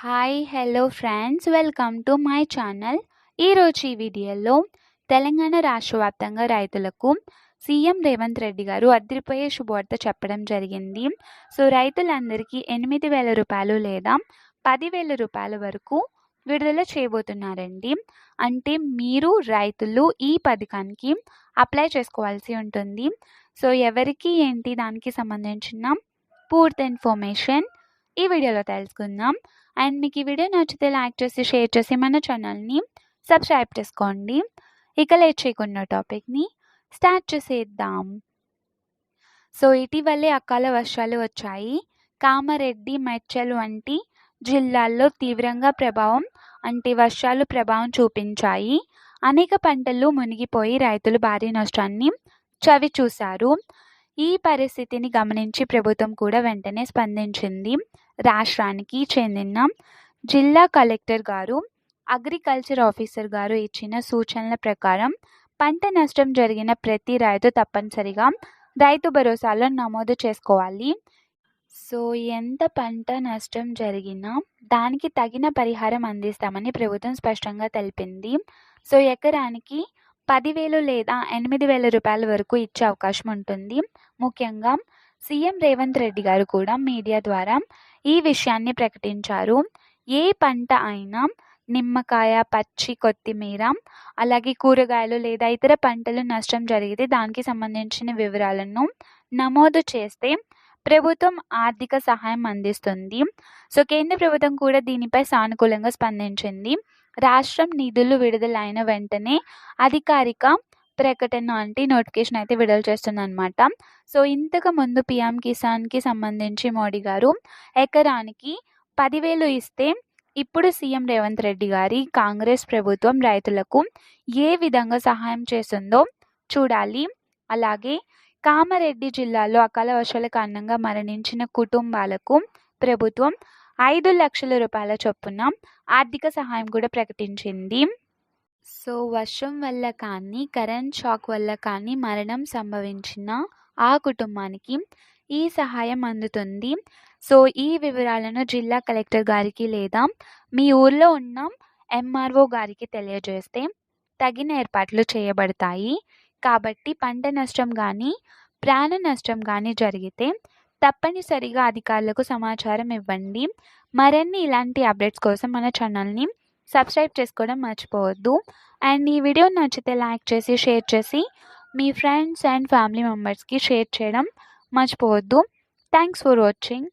Hi hello friends welcome to my channel ఈరోజు ఈ వీడియోలో తెలంగాణ రాష్ట్ర వ్యాప్తంగా రైతులకు సీఎం రేవంత్ రెడ్డి గారు అదిరిపోయే శుభవార్త చెప్పడం జరిగింది. సో రైతులందరికీ ఎనిమిది వేల రూపాయలు లేదా పదివేల రూపాయల వరకు విడుదల చేయబోతున్నారండి. అంటే మీరు రైతులు ఈ పథకానికి అప్లై చేసుకోవాల్సి ఉంటుంది. సో ఎవరికి ఏంటి దానికి సంబంధించిన పూర్తి ఇన్ఫర్మేషన్ ఈ వీడియోలో తెలుసుకుందాం. అండ్ మీకు ఈ వీడియో నచ్చితే లైక్ చేసి షేర్ చేసి మన ఛానల్ని సబ్స్క్రైబ్ చేసుకోండి. ఇక లేట్ చేయకుండా టాపిక్ని స్టార్ట్ చేసేద్దాం. సో ఇటీవలే అకాల వర్షాలు వచ్చాయి. కామారెడ్డి మెచ్చలు వంటి జిల్లాల్లో తీవ్రంగా ప్రభావం అంటే వర్షాలు ప్రభావం చూపించాయి. అనేక పంటలు మునిగిపోయి రైతులు భారీ నష్టాన్ని చవి చూశారు. ఈ పరిస్థితిని గమనించి ప్రభుత్వం కూడా వెంటనే స్పందించింది. రాష్ట్రానికి చెందిన జిల్లా కలెక్టర్ గారు అగ్రికల్చర్ ఆఫీసర్ గారు ఇచ్చిన సూచనల ప్రకారం పంట నష్టం జరిగిన ప్రతి రైతు తప్పనిసరిగా రైతు భరోసాలో నమోదు చేసుకోవాలి. సో ఎంత పంట నష్టం జరిగినా దానికి తగిన పరిహారం అందిస్తామని ప్రభుత్వం స్పష్టంగా తెలిపింది. సో ఎకరానికి పదివేలు లేదా ఎనిమిది వేల రూపాయల వరకు ఇచ్చే అవకాశం ఉంటుంది. ముఖ్యంగా సీఎం రేవంత్ రెడ్డి గారు కూడా మీడియా ద్వారా ఈ విషయాన్ని ప్రకటించారు. ఏ పంట అయినా నిమ్మకాయ పచ్చి కొత్తిమీర అలాగే కూరగాయలు లేదా ఇతర పంటలు నష్టం జరిగితే దానికి సంబంధించిన వివరాలను నమోదు చేస్తే ప్రభుత్వం ఆర్థిక సహాయం అందిస్తుంది. సో కేంద్ర ప్రభుత్వం కూడా దీనిపై సానుకూలంగా స్పందించింది. రాష్ట్రం నిధులు విడుదలైన వెంటనే అధికారిక ప్రకటన అంటే నోటిఫికేషన్ అయితే విడుదల చేస్తుందన్నమాట. సో ఇంతకు ముందు పిఎం కిసాన్కి సంబంధించి మోడీ గారు ఎకరానికి పదివేలు ఇస్తే ఇప్పుడు సీఎం రేవంత్ రెడ్డి గారి కాంగ్రెస్ ప్రభుత్వం రైతులకు ఏ విధంగా సహాయం చేస్తుందో చూడాలి. అలాగే కామారెడ్డి జిల్లాలో అకాల వర్షాల కారణంగా మరణించిన కుటుంబాలకు ప్రభుత్వం ఐదు లక్షల రూపాయల చొప్పున ఆర్థిక సహాయం కూడా ప్రకటించింది. సో వర్షం వల్ల కానీ కరెంట్ షాక్ వల్ల కానీ మరణం సంభవించిన ఆ కుటుంబానికి ఈ సహాయం అందుతుంది. సో ఈ వివరాలను జిల్లా కలెక్టర్ గారికి లేదా మీ ఊర్లో ఉన్న ఎంఆర్ఓ గారికి తెలియజేస్తే తగిన ఏర్పాట్లు చేయబడతాయి. కాబట్టి పంట నష్టం కానీ ప్రాణ నష్టం కానీ జరిగితే తప్పనిసరిగా అధికారులకు సమాచారం ఇవ్వండి. మరిన్ని ఇలాంటి అప్డేట్స్ కోసం మన ఛానల్ని సబ్స్క్రైబ్ చేసుకోవడం మర్చిపోవద్దు. అండ్ ఈ వీడియో నచ్చితే లైక్ చేసి షేర్ చేసి మీ ఫ్రెండ్స్ అండ్ ఫ్యామిలీ మెంబర్స్కి షేర్ చేయడం మర్చిపోవద్దు. Thanks for watching.